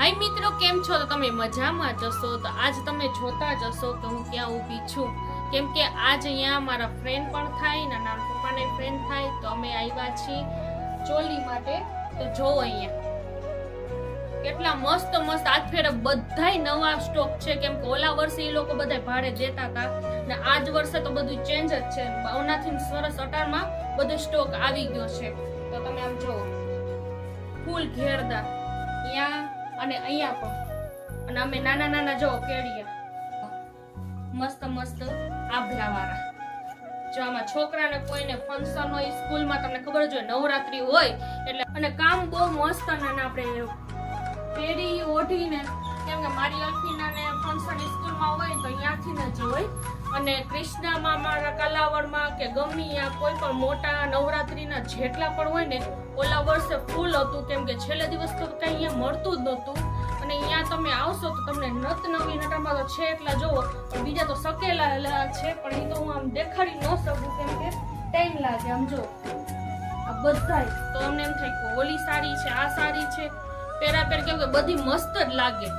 હાય મિત્રો, કેમ છો? તો તમે મજામાં જશો તો આજ તમે જોતા જશો કે હું ક્યાં ઊભી છું. કેમ કે આજ અહીંયા મારા ફ્રેન્ડ પણ થાય ને નાના પપ્પાને ફ્રેન્ડ થાય, તો અમે આવ્યા છીએ ચોલી માટે. તો જો અહીંયા. કેટલા મસ્ત મસ્ત. આજ ફેરે બધાય નવા સ્ટોક છે. કેમ કે ઓલા વર્ષે એ લોકો બધા ભાડે દેતા હતા. ને આજ વર્ષે તો બધું ચેન્જ જ છે. ઓનાથી સરસ અટારમાં બધો સ્ટોક આવી ગયો છે. તો તમે આમ જુઓ. ફૂલ ઘેરદાર અહીંયા અને અહીંયા પણ. અને અમે નાના નાના જો કેડિયા મસ્ત મસ્ત આભલા વાળા જો આમાં છોકરાને કોઈને ફંક્શન હોય, સ્કૂલમાં તમને ખબર જ હોય, નવરાત્રી હોય, એટલે અને કામ બહુ મસ્ત અને આપણે પેઢી ઓઢીને, કેમ કે મારી અલ્ફીનાને સ્કૂલમાં હોય તો અહીંયાથી જ હોય અને કૃષ્ણામાં મારા કલાવડમાં કે ગમે ત્યાં કોઈ પણ મોટા નવરાત્રિના જેટલા પણ હોય ને, ઓલા વર્ષે ફૂલ હતું કેમ કે છેલ્લે દિવસ તો કંઈ અહીંયા મળતું જ નહોતું. અને અહીંયા તમે આવશો તો તમને નત નવી નટરમાં તો છે એટલા જોવો, પણ બીજા તો સકેલા છે, પણ એ તો હું આમ દેખાડી ન શકું કેમ કે ટાઈમ લાગે, આમ જો. આ બધાય. તો અમને એમ થાય કે ઓલી સાડી છે, આ સારી છે. પહેરા પહેર કેમ કે બધી મસ્ત જ લાગે.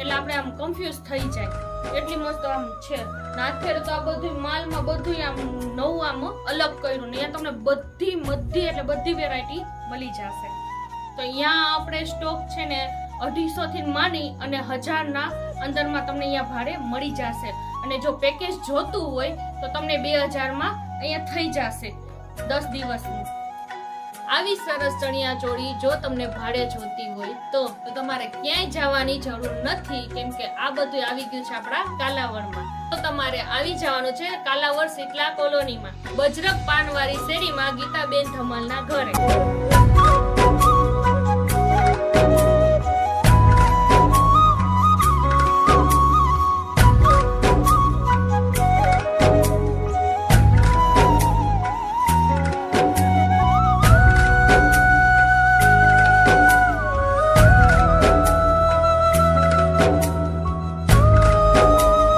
એટલે આપણે આમ કન્ફ્યુઝ થઈ જાય. એટલી મસ્ત આમ છે. નાથેર તો આ બધું માલમાં બધું આમ નવું આમ અલગ કર્યું ને અહીંયા તમને બધી મધી એટલે બધી વેરાયટી મળી જશે. તો અહીંયા આપણે સ્ટોક છે ને અઢીસો થી માંડી અને હજારના અંદરમાં તમને અહીંયા ભાડે મળી જશે. અને જો પેકેજ જોતું હોય તો તમને બે હજારમાં અહીંયા થઈ જશે દસ દિવસનું. આવી સરસ ચણિયા ચોળી જો તમને ભાડે જોતી હોય તો તમારે ક્યાંય જવાની જરૂર નથી, કેમ કે આ બધું આવી ગયું છે આપણા કાલાવડમાં. તો તમારે આવી જવાનું છે કાલાવડ શીતલા કોલોનીમાં બજરક પાનવાળી શેરીમાં ગીતાબેન ધમલના ઘરે.